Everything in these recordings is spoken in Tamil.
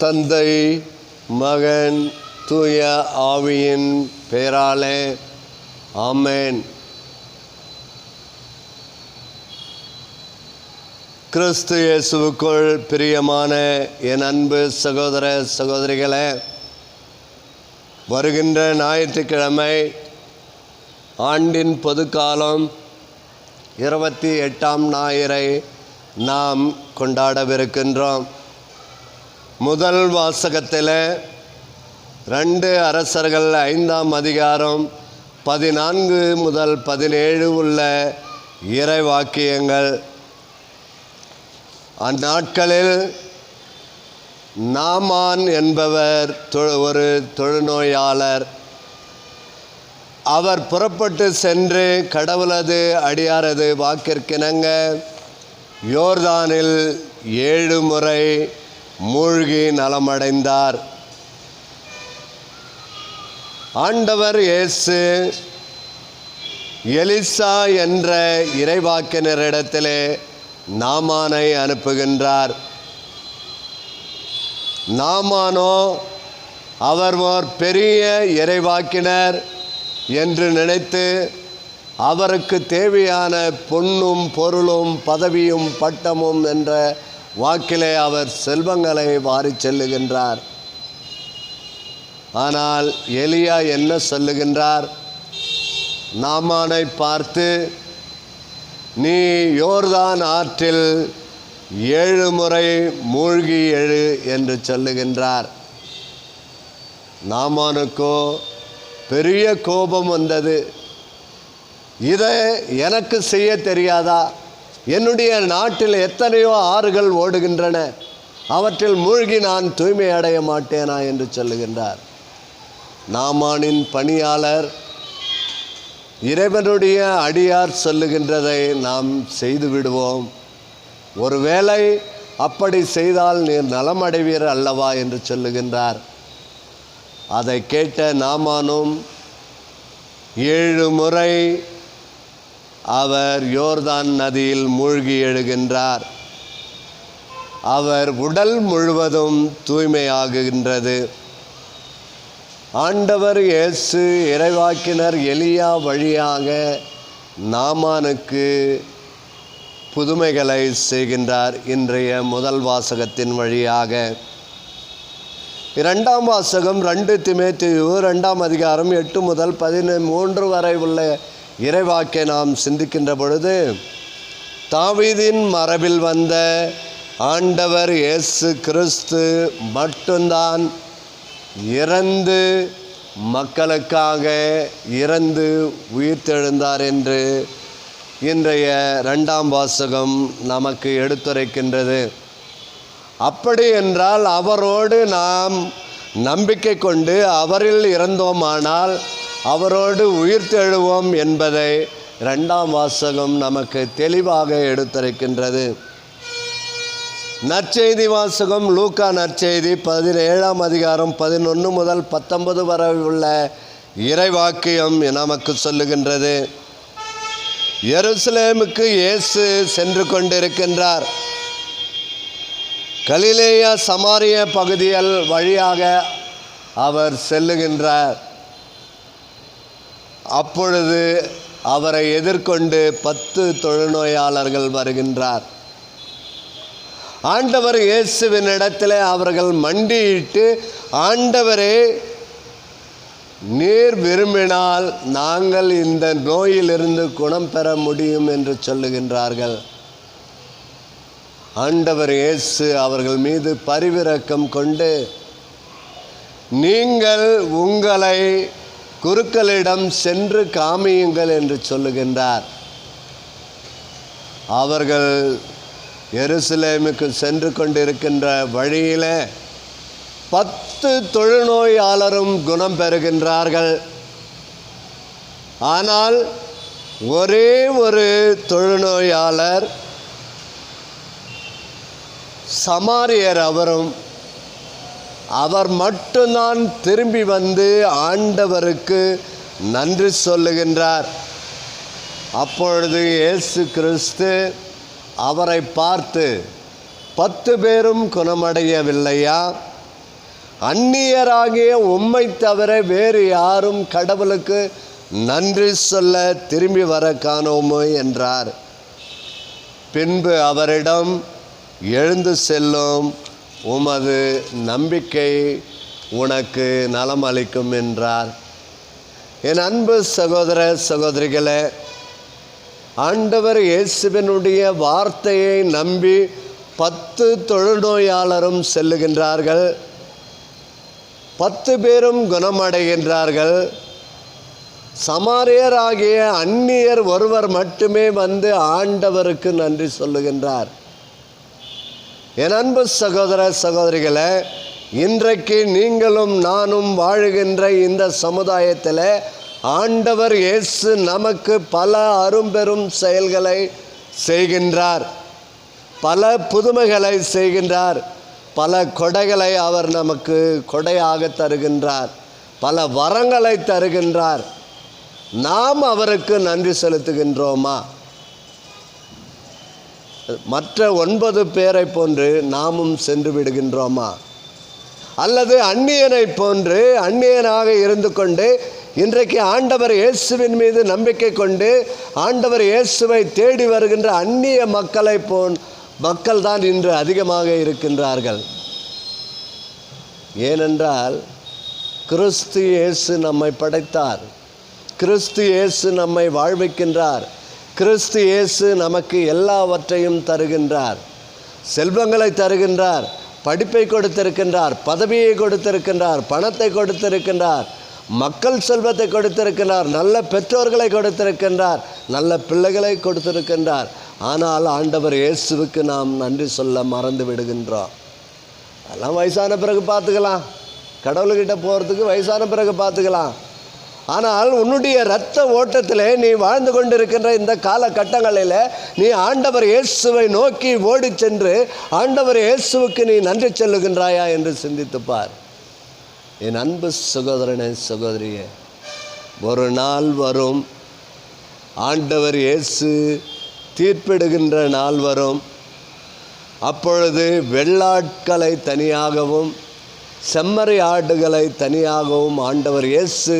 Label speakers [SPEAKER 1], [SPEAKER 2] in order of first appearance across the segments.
[SPEAKER 1] தந்தை மகன் தூய ஆவியின் பெயராலே ஆமேன். கிறிஸ்து இயேசுவுக்குள் பிரியமான என் அன்பு சகோதர சகோதரிகளே வருகின்ற ஞாயிற்றுக்கிழமை ஆண்டின் பொதுக்காலம் இருபத்தி எட்டாம் ஞாயிறை நாம் கொண்டாடவிருக்கின்றோம். முதல் வாசகத்தில் ரெண்டு அரசர்கள் ஐந்தாம் அதிகாரம் பதினான்கு முதல் பதினேழு உள்ள இறைவாக்கியங்கள். அந்நாட்களில் நாமான் என்பவர் தொ- ஒரு தொழுநோயாளர். அவர் புறப்பட்டு சென்று கடவுளது அடியாரது வாக்கிற்கிணங்க யோர்தானில் ஏழு முறை மூழ்கி நலமடைந்தார். ஆண்டவர் இயேசு எலிசா என்ற இறைவாக்கினரிடத்திலே நாமானை அனுப்புகின்றார். நாமானோ அவர் ஓர் பெரிய இறைவாக்கினர் என்று நினைத்து அவருக்கு தேவையான பொன்னும் பொருளும் பதவியும் பட்டமும் என்ற வாக்கிலே அவர் செல்வங்களை வாரிச் செல்லுகின்றார். ஆனால் எலியா என்ன சொல்லுகின்றார்? நாமானை பார்த்து நீ யோர்தான் ஆற்றில் ஏழு முறை மூழ்கி எழு என்று சொல்லுகின்றார். நாமானுக்கோ பெரிய கோபம் வந்தது. இதை எனக்கு செய்ய தெரியாதா? என்னுடைய நாட்டில் எத்தனையோ ஆறுகள் ஓடுகின்றன. அவற்றில் மூழ்கி நான் தூய்மை அடைய மாட்டேனா என்று சொல்லுகின்றார். நாமானின் பணியாளர் இறைவனுடைய அடியார் சொல்லுகின்றதை நாம் செய்து விடுவோம். ஒருவேளை அப்படி செய்தால் நீர் நலமடைவீர் அல்லவா என்று சொல்லுகின்றார். அதை கேட்ட நாமானும் ஏழு முறை அவர் யோர்தான் நதியில் மூழ்கி எழுகின்றார். அவர் உடல் முழுவதும் தூய்மையாகுகின்றது. ஆண்டவர் இயேசு இறைவாக்கினர் எலியா வழியாக நாமானுக்கு புதுமைகளை செய்கின்றார் இன்றைய முதல் வாசகத்தின் வழியாக. இரண்டாம் வாசகம் ரெண்டு திமேத்தியு ரெண்டாம் அதிகாரம் எட்டு முதல் பதிமூன்று வரை உள்ள இறைவாக்கை நாம் சிந்திக்கின்ற பொழுது தாவீதின் மரபில் வந்த ஆண்டவர் இயேசு கிறிஸ்து மட்டும்தான் இறந்து மக்களுக்காக இறந்து உயிர்த்தெழுந்தார் என்று இன்றைய ரெண்டாம் வாசகம் நமக்கு எடுத்துரைக்கின்றது. அப்படி என்றால் அவரோடு நாம் நம்பிக்கை கொண்டு அவரில் இறந்தோமானால் அவரோடு உயிர்த்தெழுவோம் என்பதை ரெண்டாம் வாசகம் நமக்கு தெளிவாக எடுத்துரைக்கின்றது. நற்செய்தி வாசகம் லூக்கா நற்செய்தி பதினேழாம் அதிகாரம் பதினொன்று முதல் பத்தொன்பது வரை உள்ள இறைவாக்கியம் நமக்கு சொல்லுகின்றது. எருசலேமுக்கு இயேசு சென்று கொண்டிருக்கின்றார். கலிலேயா சமாரிய பகுதிகள் வழியாக அவர் செல்லுகின்றார். அப்பொழுது அவரை எதிர்கொண்டு பத்து தொழுநோயாளர்கள் வருகின்றார். ஆண்டவர் இயேசுவின் இடத்துல அவர்கள் மண்டியிட்டு ஆண்டவரே நீர் விரும்பினால் நாங்கள் இந்த நோயிலிருந்து குணம் பெற முடியும் என்று சொல்லுகின்றார்கள். ஆண்டவர் இயேசு அவர்கள் மீது பரிவிறக்கம் கொண்டு நீங்கள் உங்களை குருக்களிடம் சென்று காமியுங்கள் என்று சொல்லுகின்றார். அவர்கள் எருசலேமுக்கு சென்று கொண்டிருக்கின்ற வழியில் பத்து தொழுநோயாளரும் குணம் பெறுகின்றார்கள். ஆனால் ஒரே ஒரு தொழுநோயாளர் சமாரியர் அவரும் அவர் மட்டும்தான் திரும்பி வந்து ஆண்டவருக்கு நன்றி சொல்லுகின்றார். அப்பொழுது இயேசு கிறிஸ்து அவரை பார்த்து பத்து பேரும் குணமடையவில்லையா? அந்நியராகிய உம்மை தவிர வேறு யாரும் கடவுளுக்கு நன்றி சொல்ல திரும்பி வர காணோமோ என்றார். பின்பு அவரிடம் எழுந்து செல்லும். உமது நம்பிக்கை உனக்கு நலம் அளிக்கும் என்றார். என் அன்பு சகோதர சகோதரிகளே ஆண்டவர் இயேசுவினுடைய வார்த்தையை நம்பி பத்து தொழுநோயாளரும் செல்லுகின்றார்கள். பத்து பேரும் குணமடைகின்றார்கள். சமாரியராகிய அந்நியர் ஒருவர் மட்டுமே வந்து ஆண்டவருக்கு நன்றி சொல்லுகின்றார். என் அன்பு சகோதர சகோதரிகளை இன்றைக்கு நீங்களும் நானும் வாழுகின்ற இந்த சமுதாயத்தில் ஆண்டவர் இயேசு நமக்கு பல அரும்பெரும் செயல்களை செய்கின்றார். பல புதுமைகளை செய்கின்றார். பல கொடைகளை அவர் நமக்கு கொடையாக தருகின்றார். பல வரங்களை தருகின்றார். நாம் அவருக்கு நன்றி செலுத்துகின்றோமா? மற்ற ஒன்பது பேரை போன்று நாமும் சென்று விடுகின்றோமா? அல்லது அந்நியனை போன்று அந்நியனாக இருந்து கொண்டு இன்றைக்கு ஆண்டவர் இயேசுவின் மீது நம்பிக்கை கொண்டு ஆண்டவர் இயேசுவை தேடி வருகின்ற அந்நிய மக்களை போன் மக்கள் தான் இன்று அதிகமாக இருக்கின்றார்கள். ஏனென்றால் கிறிஸ்து இயேசு நம்மை படைத்தார். கிறிஸ்து இயேசு நம்மை வாழ்விக்கின்றார். கிறிஸ்து இயேசு நமக்கு எல்லாவற்றையும் தருகின்றார். செல்வங்களை தருகின்றார் படிப்பை கொடுத்திருக்கின்றார் பதவியை கொடுத்திருக்கின்றார் பணத்தை கொடுத்திருக்கின்றார் மக்கள் செல்வத்தை கொடுத்திருக்கின்றார் நல்ல பெற்றோர்களை கொடுத்திருக்கின்றார் நல்ல பிள்ளைகளை கொடுத்திருக்கின்றார். ஆனால் ஆண்டவர் இயேசுவுக்கு நாம் நன்றி சொல்ல மறந்து விடுகின்றோம். அதெல்லாம் வயசான பிறகு பார்த்துக்கலாம். கடவுள்கிட்ட போகிறதுக்கு வயசான பிறகு பார்த்துக்கலாம். ஆனால் உன்னுடைய இரத்த ஓட்டத்தில் நீ வாழ்ந்து கொண்டிருக்கின்ற இந்த காலகட்டங்களில் நீ ஆண்டவர் இயேசுவை நோக்கி ஓடி சென்று ஆண்டவர் இயேசுவுக்கு நீ நன்றி செல்லுகின்றாயா என்று சிந்தித்துப்பார் என் அன்பு சகோதரனே சகோதரியே ஒரு நாள் வரும் ஆண்டவர் இயேசு தீர்ப்பிடுகின்ற நாள் வரும். அப்பொழுது வெள்ளாட்களை தனியாகவும் செம்மறி ஆடுகளை தனியாகவும் ஆண்டவர் இயேசு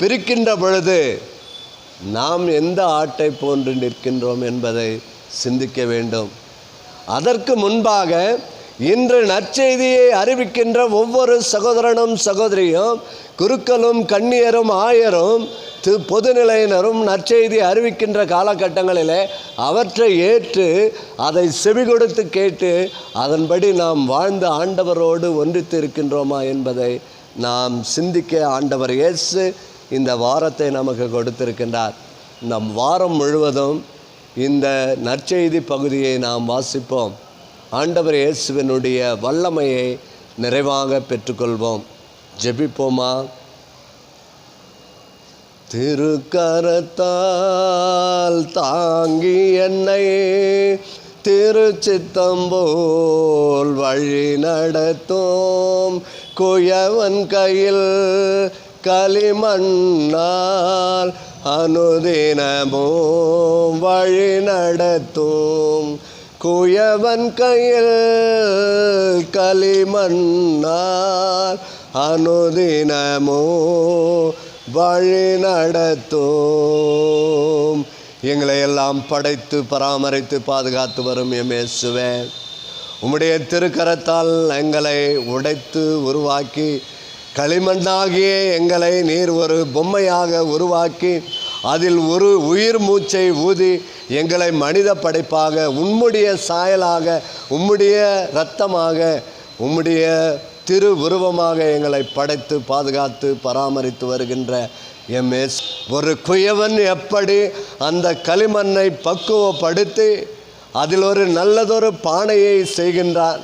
[SPEAKER 1] பிரிக்கின்ற பொழுது நாம் எந்த ஆட்டை போன்று நிற்கின்றோம் என்பதை சிந்திக்க வேண்டும். அதற்கு முன்பாக இன்று நற்செய்தியை அறிவிக்கின்ற ஒவ்வொரு சகோதரனும் சகோதரியும் குருக்களும் கண்ணியரும் ஆயரும் து பொதுநிலையினரும் நற்செய்தி அறிவிக்கின்ற காலகட்டங்களிலே அவற்றை ஏற்று அதை செவி கொடுத்து கேட்டு அதன்படி நாம் வாழ்ந்த ஆண்டவரோடு ஒன்றித்து இருக்கின்றோமா என்பதை நாம் சிந்திக்க ஆண்டவர் இயேசு இந்த வாரத்தை நமக்கு கொடுத்திருக்கின்றார். நம் வாரம் முழுவதும் இந்த நற்செய்தி பகுதியை நாம் வாசிப்போம். ஆண்டவர் இயேசுவினுடைய வல்லமையை நிறைவாக பெற்றுக்கொள்வோம். ஜெபிப்போமா? திருக்கரத்தால் தாங்கி என்னை திருச்சித்தம்போல் வழி நடத்தும். குயவன் கையில் களிமண்ணால் அனுதினமும் வழி நடத்தும். குயவன் கையில் களிமண்ணால் அனுதினமோ வழி நடத்தும். எங்களை எல்லாம் படைத்து பராமரித்து பாதுகாத்து வரும் எமேசுவே உம்முடைய திருக்கரத்தால் எங்களை உடைத்து உருவாக்கி களிமண்ணாகிய எங்களை நீர் ஒரு பொம்மையாக உருவாக்கி அதில் ஒரு உயிர் மூச்சை ஊதி எங்களை மனித படைப்பாக உம்முடைய சாயலாக உம்முடைய இரத்தமாக உம்முடைய திரு உருவமாக எங்களை படைத்து பாதுகாத்து பராமரித்து வருகின்ற எம்எஸ் ஒரு குயவன் எப்படி அந்த களிமண்ணை பக்குவப்படுத்தி அதில் ஒரு நல்லதொரு பானையை செய்கின்றான்.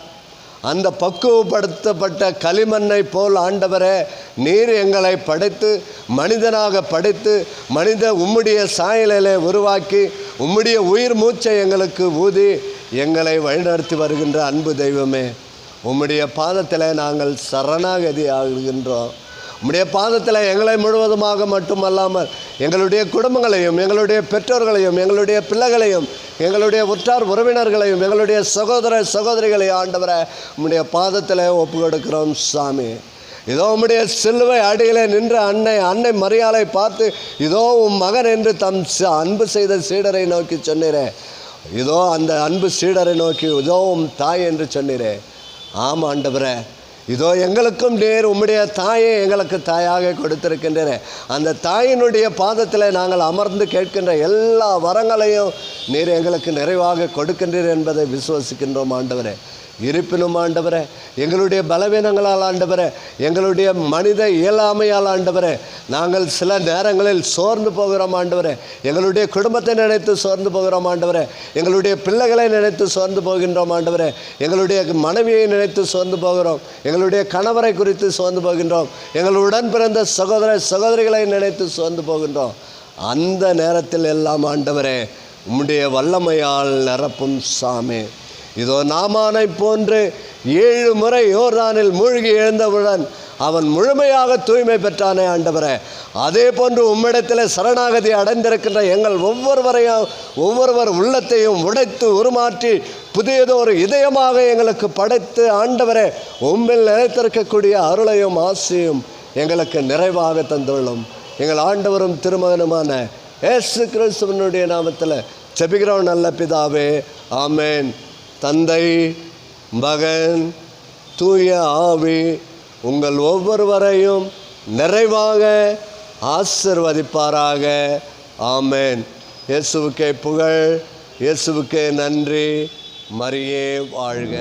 [SPEAKER 1] அந்த பக்குவப்படுத்தப்பட்ட களிமண்ணை போல் ஆண்டவரே நீர் எங்களை படைத்து மனிதனாக படைத்து மனித உம்முடைய சாயலிலே உருவாக்கி உம்முடைய உயிர் மூச்சை எங்களுக்கு ஊதி எங்களை வழிநடத்தி வருகின்ற அன்பு தெய்வமே உம்முடைய பாதத்தில் நாங்கள் சரணாகதி ஆகுகின்றோம் உம்முடைய பாதத்தில் எங்களை முழுவதுமாக மட்டுமல்லாமல் எங்களுடைய குடும்பங்களையும் எங்களுடைய பெற்றோர்களையும் எங்களுடைய பிள்ளைகளையும் எங்களுடைய உற்றார் உறவினர்களையும் எங்களுடைய சகோதர சகோதரிகளையும் ஆண்டவரை உம்முடைய பாதத்தில் ஒப்பு கொடுக்கிறோம் சாமி. இதோ உம்முடைய சிலுவை அடியிலே நின்ற அன்னை அன்னை மரியாதை பார்த்து இதோ உன் மகன் என்று தம் ச- அன்பு செய்த சீடரை நோக்கி சொன்னீரே. இதோ அந்த அன்பு சீடரை நோக்கி இதோ உன் தாய் என்று சொன்னீரே. ஆமாம் ஆண்டவரே. இதோ எங்களுக்கும் நேர் உம்முடைய தாயை எங்களுக்கு தாயாக கொடுத்திருக்கின்றன. அந்த தாயினுடைய பாதத்தில் நாங்கள் அமர்ந்து கேட்கின்ற எல்லா வரங்களையும் நீர் எங்களுக்கு நிறைவாக கொடுக்கின்றீர் என்பதை விசுவசிக்கின்றோம் ஆண்டவரே. இருப்பினும் ஆண்டவரே எங்களுடைய பலவீனங்களால் ஆண்டவரே எங்களுடைய மனித இயலாமையால் ஆண்டவரே நாங்கள் சில நேரங்களில் சோர்ந்து போகிறோம் ஆண்டவரே. எங்களுடைய குடும்பத்தை நினைத்து சோர்ந்து போகிறோம் ஆண்டவரே. எங்களுடைய பிள்ளைகளை நினைத்து சோர்ந்து போகின்றோம் ஆண்டவரே. எங்களுடைய மனைவியை நினைத்து சோர்ந்து போகிறோம். எங்களுடைய கணவரை குறித்து சோர்ந்து போகின்றோம். எங்களுடன் பிறந்த சகோதர சகோதரிகளை நினைத்து சோர்ந்து போகின்றோம். அந்த நேரத்தில் எல்லாம் ஆண்டவரே உம்முடைய வல்லமையால் நிரப்பும் சாமி. இதோ நாமானை போன்று ஏழு முறை யோர்தானில் மூழ்கி எழுந்தவுடன் அவன் முழுமையாக தூய்மை பெற்றானே ஆண்டவரே. அதே போன்று உம்மிடத்தில் சரணாகதி அடைந்திருக்கின்ற எங்கள் ஒவ்வொருவரையும் ஒவ்வொருவர் உள்ளத்தையும் உடைத்து உருமாற்றி புதியதொரு இதயமாக எங்களுக்கு படைத்து ஆண்டவரே உம்மில் நிலைத்திருக்கக்கூடிய அருளையும் ஆசையும் எங்களுக்கு நிறைவாக தந்துள்ளோம். எங்கள் ஆண்டவரும் திருமகனுமான ஏசு கிறிஸ்துவனுடைய நாமத்தில் செபிகிறோம் நல்ல பிதாவே. ஆமேன். தந்தை மகன் தூய ஆவி உங்கள் ஒவ்வொருவரையும் நிறைவாக ஆசிர்வதிப்பாராக. ஆமேன். இயேசுவுக்கே புகழ் இயேசுவுக்கே நன்றி. மரியே வாழ்க.